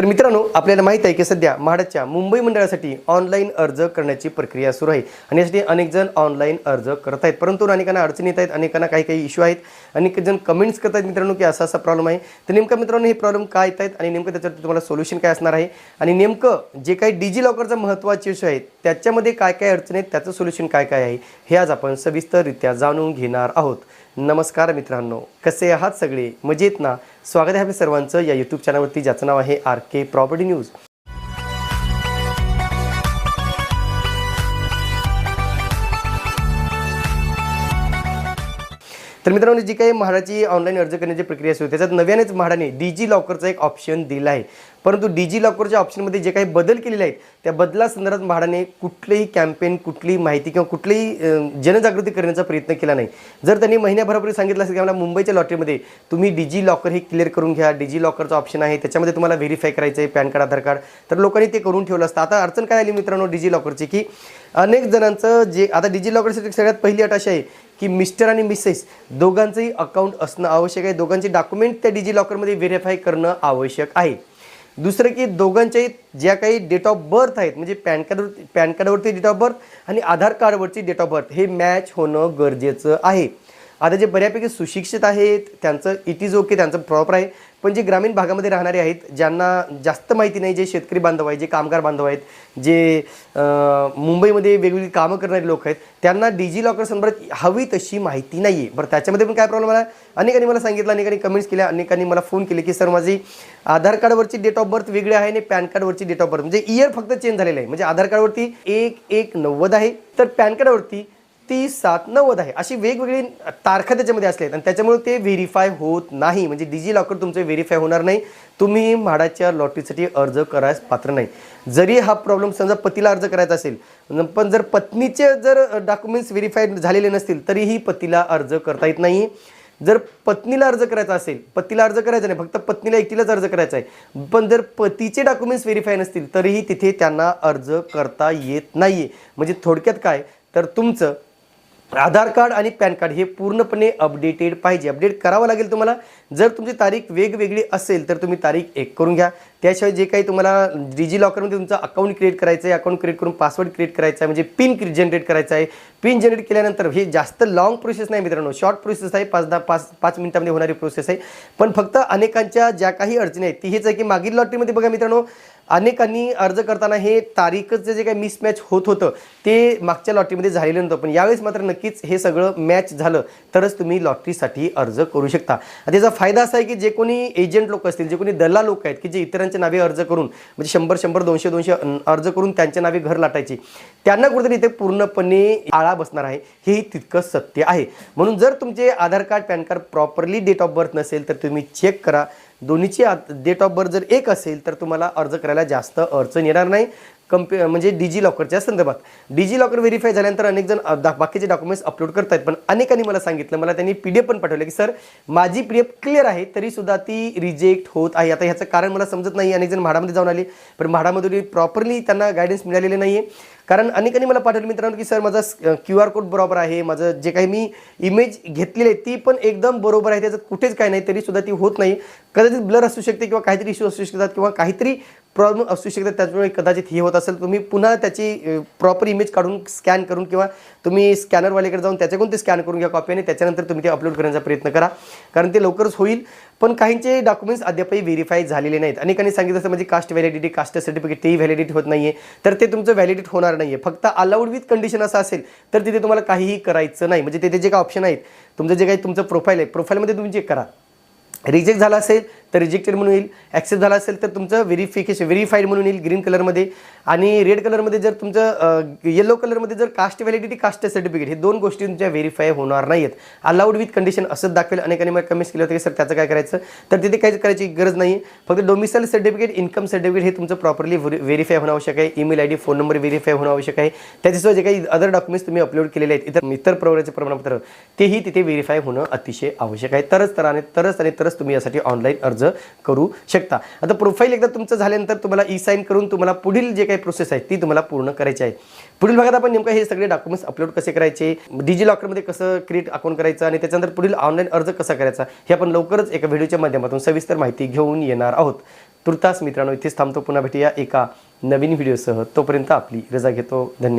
तर मित्रांनो आपल्याला माहीत आहे की सध्या म्हाडाच्या मुंबई मंडळासाठी ऑनलाईन अर्ज करण्याची प्रक्रिया सुरू आहे. आणि यासाठी अनेक जण ऑनलाईन अर्ज करत आहेत. परंतु अनेकांना अडचणी येत आहेत अनेकांना काही काही इश्यू आहेत. अनेक जण कमेंट्स करत आहेत मित्रांनो की असा असा प्रॉब्लेम आहे. तर नेमकं मित्रांनो हे प्रॉब्लेम काय येत आहेत? आणि नेमकं त्याच्यावर तुम्हाला सोल्युशन काय असणार आहे? आणि नेमकं जे काही डिजी लॉकरचा महत्त्वाचे इश्यू आहेत त्याच्यामध्ये काय काय अडचणी आहेत? त्याचं सोल्युशन काय काय आहे? हे आज आपण सविस्तररित्या जाणून घेणार आहोत. नमस्कार मित्रांनो कसे आहात सगळे? मजेत ना स्वागत आहे आपल्या सर्वांचं या यूट्यूब चॅनलवरती ज्याचं नाव आहे आर के प्रॉपर्टी न्यूज तर मित्रांनो जी काही म्हाडाची ऑनलाईन अर्ज करण्याची प्रक्रिया सुरू त्याच्यात नव्यानेच म्हाडाने डिजी लॉकरचा एक ऑप्शन दिला आहे. परंतु डिजी लॉकरच्या ऑप्शनमध्ये जे काही बदल केलेले आहेत त्या बदलासंदर्भात म्हाडाने कुठलेही कॅम्पेन कुठलीही माहिती किंवा कुठलीही जनजागृती करण्याचा प्रयत्न केला नाही. जर त्यांनी महिन्याभरापूर्वी सांगितलं असेल की आम्हाला मुंबईच्या लॉटरीमध्ये तुम्ही डिजी लॉकर हे क्लिअर करून घ्या डिजी लॉकरचा ऑप्शन आहे त्याच्यामध्ये तुम्हाला व्हेरीफाय करायचं आहे पॅन कार्ड आधार कार्ड तर लोकांनी ते करून ठेवलं असतं. आता अडचण काय आली मित्रांनो डिजी लॉकरची की अनेक जणांचं जे आता डिजी लॉकरसाठी सगळ्यात पहिली अट अशी आहे की मिस्टर आणि मिसेस दोघांचंही अकाउंट असणं आवश्यक आहे. दोघांचे डॉक्युमेंट त्या डिजी लॉकरमध्ये व्हेरीफाय करणं आवश्यक आहे. दुसरं की दोघांच्याही ज्या काही डेट ऑफ बर्थ आहेत म्हणजे पॅन कार्डवरती पॅन कार्डवरती डेट ऑफ बर्थ आणि आधार कार्डवरची डेट ऑफ बर्थ हे मॅच होणं गरजेचं आहे. आता जे बऱ्यापैकी सुशिक्षित आहेत त्यांचं इट इज ओके त्यांचं प्रॉपर आहे. पण जे ग्रामीण भागामध्ये राहणारे आहेत ज्यांना जास्त माहिती नाही जे शेतकरी बांधव आहेत जे कामगार बांधव आहेत जे मुंबईमध्ये वेगवेगळी कामं करणारे लोक आहेत त्यांना डिजी लॉकर संदर्भात हवी तशी माहिती नाही आहे बरं त्याच्यामध्ये पण काय प्रॉब्लेम आला? अनेकांनी मला सांगितलं अनेकांनी कमेंट्स केल्या अनेकांनी मला फोन केले की सर माझी आधार कार्डवरची डेट ऑफ बर्थ वेगळी आहे आणि पॅन कार्डवरची डेट ऑफ बर्थ म्हणजे इयर फक्त चेंज झालेलं आहे. म्हणजे आधार कार्डवरती एक एक नव्वद आहे. तर पॅन कार्डवरती तीस सात नव्वद आहे. अशी वेगवेगळी तारखा त्याच्यामध्ये असले आहेत आणि त्याच्यामुळे ते व्हेरीफाय होत नाही. म्हणजे डिजी लॉकर तुमचं व्हेरीफाय होणार नाही. तुम्ही म्हाडाच्या लॉटरीसाठी अर्ज करायस पात्र नाही. जरी हा प्रॉब्लेम समजा पतीला अर्ज करायचा असेल पण जर पत्नीचे जर डॉक्युमेंट्स व्हेरीफाईड झालेले नसतील तरीही पतीला अर्ज करता येत नाही. जर पत्नीला अर्ज करायचा असेल पतीला अर्ज करायचा नाही. फक्त पत्नीला एकटीलाच अर्ज करायचा आहे. पण जर पतीचे डॉक्युमेंट्स व्हेरीफाय नसतील तरीही तिथे त्यांना अर्ज करता येत नाही म्हणजे थोडक्यात काय? तर तुमचं आधार कार्ड आणि पॅन कार्ड हे पूर्णपणे अपडेटेड पाहिजे. अपडेट करावं लागेल तुम्हाला. जर तुमची तारीख वेगवेगळी असेल तर तुम्ही तारीख एक करून घ्या. त्याशिवाय जे काही तुम्हाला डिजी लॉकरमध्ये तुमचं अकाउंट क्रिएट करायचं आहे अकाउंट क्रिएट करून पासवर्ड क्रिएट करायचा आहे म्हणजे पिन जनरेट करायचा आहे. पिन जनरेट केल्यानंतर हे जास्त लॉंग प्रोसेस नाही मित्रांनो. शॉर्ट प्रोसेस आहे पाच दहा पाच पाच मिनिटामध्ये होणारी प्रोसेस आहे. पण फक्त अनेकांच्या ज्या काही अडचणी आहेत ती हेच आहे की मागील लॉटरीमध्ये बघा मित्रांनो अनेकांनी अर्ज करताना हे तारीखचं जे काही मिसमॅच होत होतं ते मागच्या लॉटरीमध्ये झालेलं नव्हतं. पण यावेळेस मात्र नक्कीच हे सगळं मॅच झालं. तरच तुम्ही लॉटरीसाठी अर्ज करू शकता. त्याचा फायदा असा आहे की जे कोणी एजंट लोक असतील जे कोणी दल्ला लोक आहेत की जे इतरांच्या नावे अर्ज करून म्हणजे शंभर शंभर दोनशे दोनशे अर्ज करून त्यांच्या नावे घर लाटायची त्यांना कुठेतरी इथे पूर्णपणे आळा बसणार आहे. हेही तितकं सत्य आहे. म्हणून जर तुमचे Aadhaar card PAN card properly date of birth नसेल तर तुम्ही चेक करा. दोन्हीची डेट ऑफ बर्थ जर एक असेल तर तुम्हाला अर्ज करायला जास्त अडचण येणार नाही. कंपे म्हणजे डिजी लॉकरच्या संदर्भात. डिजी लॉकर व्हेरीफाय झाल्यानंतर अनेक जण बाकीचे डॉक्युमेंट्स अपलोड करतात पण अनेकांनी मला सांगितलं मला त्यांनी पी डी एफ पण पाठवलं की सर माझी पी डी एफ क्लिअर आहे तरी सुद्धा ती रिजेक्ट होत आहे. आता ह्याचं कारण मला समजत नाही अनेक जण म्हाडामध्ये जाऊन आले. पण म्हाडामधून प्रॉपरली त्यांना गायडन्स मिळालेले नाही आहे कारण अनेकांनी मला पाठवलं मित्रांनो की सर माझा क्यू आर कोड बरोबर आहे माझं जे काही मी इमेज घेतलेली आहे ती पण एकदम बरोबर आहे त्याचं कुठेच काय नाही तरी सुद्धा ती होत नाही. कदाचित ब्लर असू शकते किंवा काहीतरी इश्यू असू शकतात किंवा काहीतरी प्रॉब्लेम असू शकतात त्याच्यामुळे कदाचित हे होत असेल तुम्ही पुन्हा त्याची प्रॉपर इमेज काढून स्कॅन करून किंवा तुम्ही स्कॅनरवाल्याकडे जाऊन त्याच्याकडून ते स्कॅन करून घ्या कॉपी आणि त्याच्यानंतर तुम्ही ते अपलोड करण्याचा प्रयत्न करा. कारण ते लवकरच होईल पण काहींचे डॉक्युमेंट्स अद्यापही व्हेरीफाय झालेले नाहीत. अनेकांनी सांगितलं असं म्हणजे कास्ट व्हॅलिडिटी कास्ट सर्टिफिकेट तेही व्हॅलिडिटी होत आहे तर ते तुमचं व्हॅलिडिट होणार नाहीये. फक्त अलाउड विथ कंडिशन असं असेल तर तिथे तुम्हाला काहीही करायचं नाही. म्हणजे तिथे जे काही ऑप्शन आहेत तुमचं जे काही तुमचं प्रोफाईल आहे प्रोफाईलमध्ये तुम्ही चेक करा. रिजेक्ट झाला असेल तर रिजेक्टेड म्हणून येईल. ॲक्सेप्ट झाला असेल तर तुमचं व्हेरिफिकेशन व्हेरीफाईड म्हणून येईल ग्रीन कलरमध्ये आणि रेड कलरमध्ये जर तुमचं येलो कलरमध्ये जर कास्ट व्हॅलिडिटी कास्ट सर्टिफिकेट हे दोन गोष्टी तुमच्या व्हेरीफाय होणार नाही आहेत अलाउड विथ कंडिशन असंच दाखवेल. अनेकांनी मला कमेंट्स केलं होतं की सर त्याचं काय करायचं? तर तिथे काहीच करायची गरज नाही फक्त डोमिसाईल सर्टिफिकेट इन्कम सर्टिफिकेट हे तुमचं प्रॉपरली व्हेरीफाय होणं आवश्यक आहे. Email I D phone number verify होणं आवश्यक आहे. त्याच्याशिवाय जे काही अदर डॉक्युमेंट्स तुम्ही अपलोड केलेले आहेत इतर इतर प्रवराचे प्रमाणपत्र तेही तिथे व्हेरीफाय होणं अतिशय आवश्यक आहे. तरच तर आणि तरच आणि तरच तुम्ही यासाठी ऑनलाईन अर्ज अर्ज करू शकता. आता प्रोफाईल एकदा तुमचं झाल्यानंतर तुम्हाला ई साईन करून तुम्हाला पुढील जे काही प्रोसेस आहे ती तुम्हाला पूर्ण करायची आहे. पुढील भागात आपण नेमकं हे सगळे डॉक्युमेंट्स अपलोड कसे करायचे डिजी लॉकरमध्ये कसं क्रिएट अकाउंट करायचं आणि त्याच्यानंतर पुढील ऑनलाईन अर्ज कसा करायचा हे आपण लवकरच एका व्हिडिओच्या माध्यमातून सविस्तर माहिती घेऊन येणार आहोत. तुर्तास मित्रांनो इथेच थांबतो. पुन्हा भेटूया एका नवीन व्हिडिओसह तोपर्यंत आपली रजा घेतो. धन्यवाद.